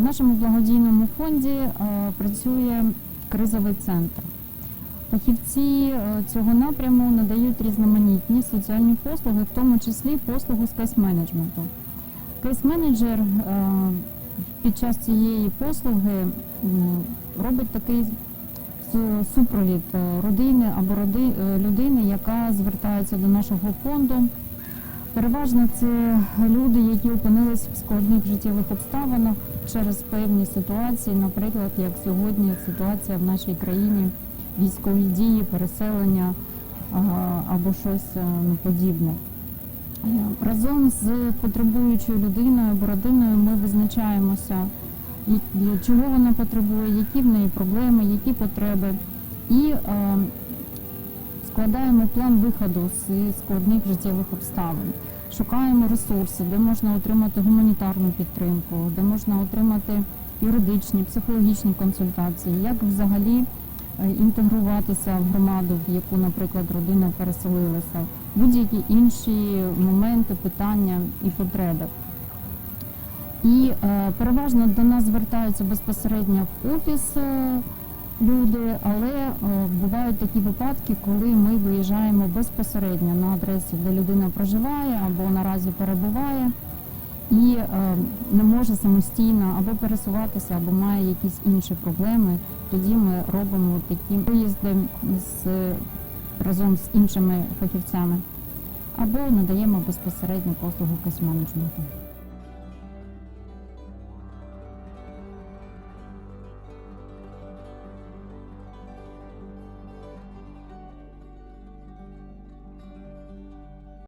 В нашому благодійному фонді е, працює кризовий центр. Фахівці е, цього напряму надають різноманітні соціальні послуги, в тому числі послугу з кейс-менеджменту. Кейс-менеджер е, під час цієї послуги робить такий супровід родини або людини, яка звертається до нашого фонду. Переважно це люди, які опинились в складних життєвих обставинах через певні ситуації, наприклад, як сьогодні ситуація в нашій країні, військові дії, переселення або щось е, ну, подібне. Е, Разом з потребуючою людиною або родиною ми визначаємося, чого вона потребує, які в неї проблеми, які потреби. І е, складаємо план виходу з складних життєвих обставин. Шукаємо ресурси, де можна отримати гуманітарну підтримку, де можна отримати юридичні, психологічні консультації, як взагалі е, інтегруватися в громаду, в яку, наприклад, родина переселилася, будь-які інші моменти, питання і потреби. І е, переважно до нас звертаються безпосередньо в офіс е, люди, але е, бувають такі випадки, коли ми виїжджаємо безпосередньо на адресу, де людина проживає або наразі перебуває і е, не може самостійно або пересуватися, або має якісь інші проблеми. Тоді ми робимо такі виїзди з, разом з іншими фахівцями або надаємо безпосередньо послугу кейс-менеджменту.